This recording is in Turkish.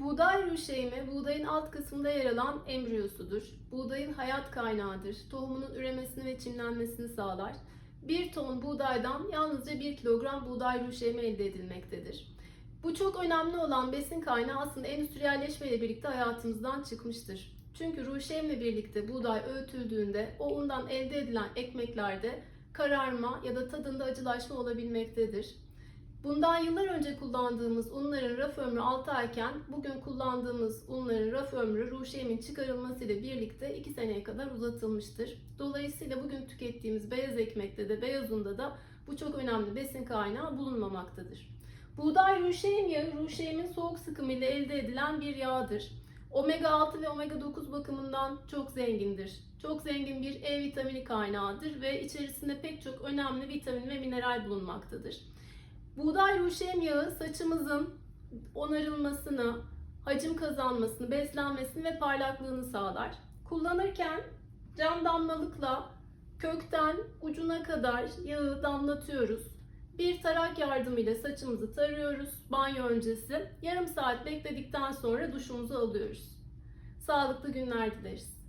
Buğday rüşeğimi buğdayın alt kısmında yer alan embriyosudur. Buğdayın hayat kaynağıdır. Tohumunun üremesini ve çimlenmesini sağlar. 1 ton buğdaydan yalnızca 1 kilogram buğday rüşeğimi elde edilmektedir. Bu çok önemli olan besin kaynağı aslında endüstriyelleşmeyle birlikte hayatımızdan çıkmıştır. Çünkü ruşevle birlikte buğday öğütüldüğünde o undan elde edilen ekmeklerde kararma ya da tadında acılaşma olabilmektedir. Bundan yıllar önce kullandığımız unların raf ömrü 6 ayken bugün kullandığımız unların raf ömrü ruşemin çıkarılmasıyla birlikte 2 seneye kadar uzatılmıştır. Dolayısıyla bugün tükettiğimiz beyaz ekmekte de beyaz unda da bu çok önemli besin kaynağı bulunmamaktadır. Buğday ruşeğim yağı ruşeğimin soğuk sıkımı ile elde edilen bir yağdır. Omega 6 ve omega 9 bakımından çok zengindir. Çok zengin bir E vitamini kaynağıdır ve içerisinde pek çok önemli vitamin ve mineral bulunmaktadır. Buğday ruşem yağı saçımızın onarılmasını, hacim kazanmasını, beslenmesini ve parlaklığını sağlar. Kullanırken cam damlalıkla kökten ucuna kadar yağı damlatıyoruz. Bir tarak yardımıyla saçımızı tarıyoruz banyo öncesi. Yarım saat bekledikten sonra duşumuzu alıyoruz. Sağlıklı günler dileriz.